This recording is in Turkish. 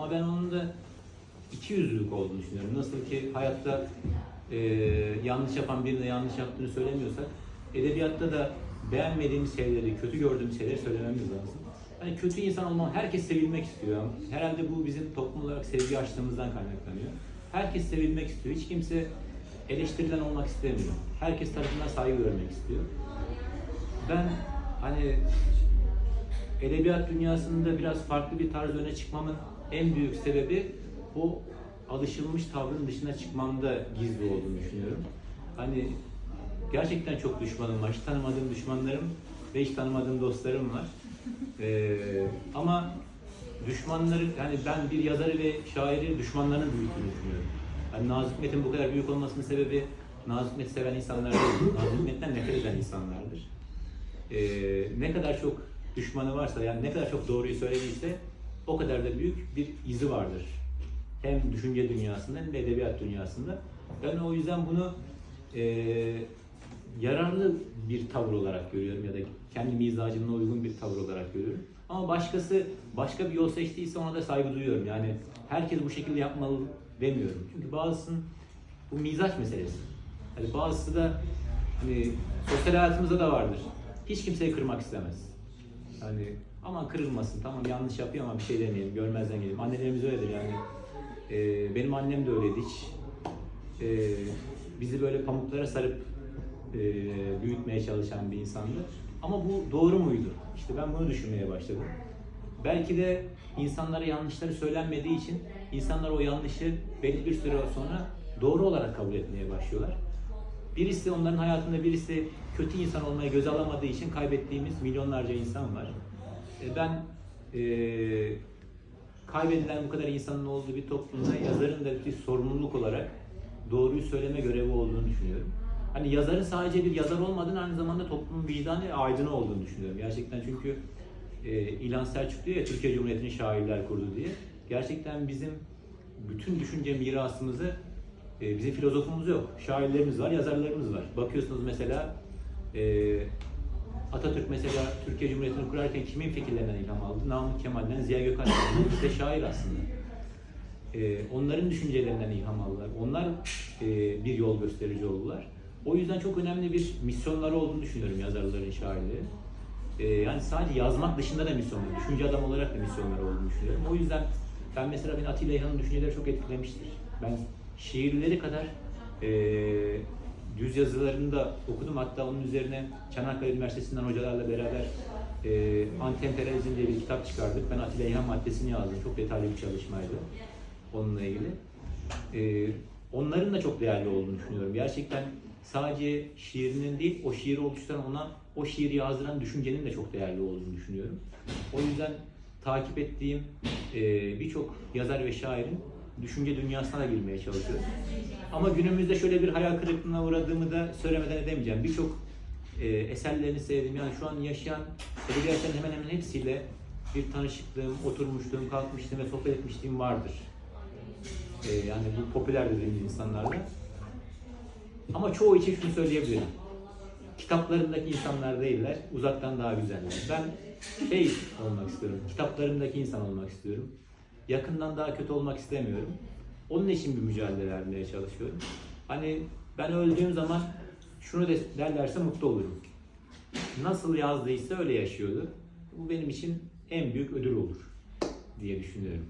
Ama ben onun da iki yüzlülük olduğunu düşünüyorum. Nasıl ki hayatta e, yanlış yapan birine yanlış yaptığını söylemiyorsak, edebiyatta da beğenmediğimiz şeyleri, kötü gördüğümüz şeyleri söylememiz lazım. Hani kötü insan olmak, herkes sevilmek istiyor. Herhalde bu bizim toplum olarak sevgi açtığımızdan kaynaklanıyor. Herkes sevilmek istiyor. Hiç kimse eleştirilen olmak istemiyor. Herkes tarafından saygı görmek istiyor. Ben hani edebiyat dünyasında biraz farklı bir tarz öne çıkmamın en büyük sebebi o alışılmış tavrın dışına çıkmamda gizli olduğunu düşünüyorum. Hani gerçekten çok düşmanım var. Hiç tanımadığım düşmanlarım ve hiç tanımadığım dostlarım var. Ee, ama düşmanları, yani ben bir yazarı ve şairi düşmanlarının büyüttüğünü düşünüyorum. Hani Nazım Hikmet'in bu kadar büyük olmasının sebebi Nazım Hikmet'i seven insanlar değil, Nazım Hikmet'ten nefret eden insanlardır. Ee, ne kadar çok düşmanı varsa, yani ne kadar çok doğruyu söylediyse o kadar da büyük bir izi vardır. Hem düşünce dünyasında hem de edebiyat dünyasında. Ben o yüzden bunu e, yararlı bir tavır olarak görüyorum ya da kendi mizacımla uygun bir tavır olarak görüyorum. Ama başkası başka bir yol seçtiyse ona da saygı duyuyorum. Yani herkes bu şekilde yapmalı demiyorum. Çünkü bazısının bu mizaç meselesi. Hani bazısı da hani sosyal hayatımızda da vardır. Hiç kimseyi kırmak istemez. Hani aman kırılmasın tamam yanlış yapıyor ama bir şey demeyelim görmezden gelelim. Annelerimiz öyledir yani. Ee, benim annem de öyleydi hiç. Ee, bizi böyle pamuklara sarıp e, büyütmeye çalışan bir insandı. Ama bu doğru muydu? İşte ben bunu düşünmeye başladım. Belki de insanlara yanlışları söylenmediği için insanlar o yanlışı belli bir süre sonra doğru olarak kabul etmeye başlıyorlar. Birisi onların hayatında birisi kötü insan olmayı göze alamadığı için kaybettiğimiz milyonlarca insan var. E, Ben e, kaybedilen bu kadar insanın olduğu bir toplumda yazarın da bir sorumluluk olarak doğruyu söyleme görevi olduğunu düşünüyorum. Hani yazarın sadece bir yazar olmadığını aynı zamanda toplumun vicdanı ve aydını olduğunu düşünüyorum. Gerçekten çünkü e, İlhan Selçuk diyor ya Türkiye Cumhuriyeti'ni şairler kurdu diye. Gerçekten bizim bütün düşünce mirasımızı e, bizim filozofumuz yok. Şairlerimiz var, yazarlarımız var. Bakıyorsunuz mesela e, Atatürk mesela Türkiye Cumhuriyeti'ni kurarken kimin fikirlerinden ilham aldı? Namık Kemal'den, Ziya Gökalp'ten. İkisi de şair aslında. E, onların düşüncelerinden ilham aldılar. Onlar e, bir yol gösterici oldular. O yüzden çok önemli bir misyonları olduğunu düşünüyorum yazarların, şairlerin. E, yani sadece yazmak dışında da misyonları, düşünce adam olarak da misyonları olduğunu düşünüyorum. O yüzden ben mesela beni Atilla İlhan'ın düşünceleri çok etkilemiştir. Ben şiirleri kadar e, düz yazılarını da okudum. Hatta onun üzerine Çanakkale Üniversitesi'nden hocalarla beraber e, Antemperyalizm diye bir kitap çıkardık. Ben Atilla İlhan maddesini yazdım. Çok detaylı bir çalışmaydı onunla ilgili. E, onların da çok değerli olduğunu düşünüyorum. Gerçekten sadece şiirinin değil, o şiiri oluşturan ona o şiiri yazdıran düşüncenin de çok değerli olduğunu düşünüyorum. O yüzden takip ettiğim e, birçok yazar ve şairin düşünce dünyasına da girmeye çalışıyorum. Ama günümüzde şöyle bir hayal kırıklığına uğradığımı da söylemeden edemeyeceğim. Birçok e, eserlerini sevdim. Yani şu an yaşayan edebiyatçıların hemen hemen hepsiyle bir tanışıklığım, oturmuşluğum, kalkmışlığım ve sohbet etmişliğim vardır. E, yani bu popüler dediğimiz insanlarla. Ama çoğu için şunu söyleyebilirim. Kitaplarındaki insanlar değiller, uzaktan daha güzeller. Ben şey olmak istiyorum, kitaplarımdaki insan olmak istiyorum. Yakından daha kötü olmak istemiyorum. Onun için bir mücadele vermeye çalışıyorum. Hani ben öldüğüm zaman şunu de derlerse mutlu olurum. Nasıl yazdıysa öyle yaşıyordu. Bu benim için en büyük ödül olur diye düşünüyorum.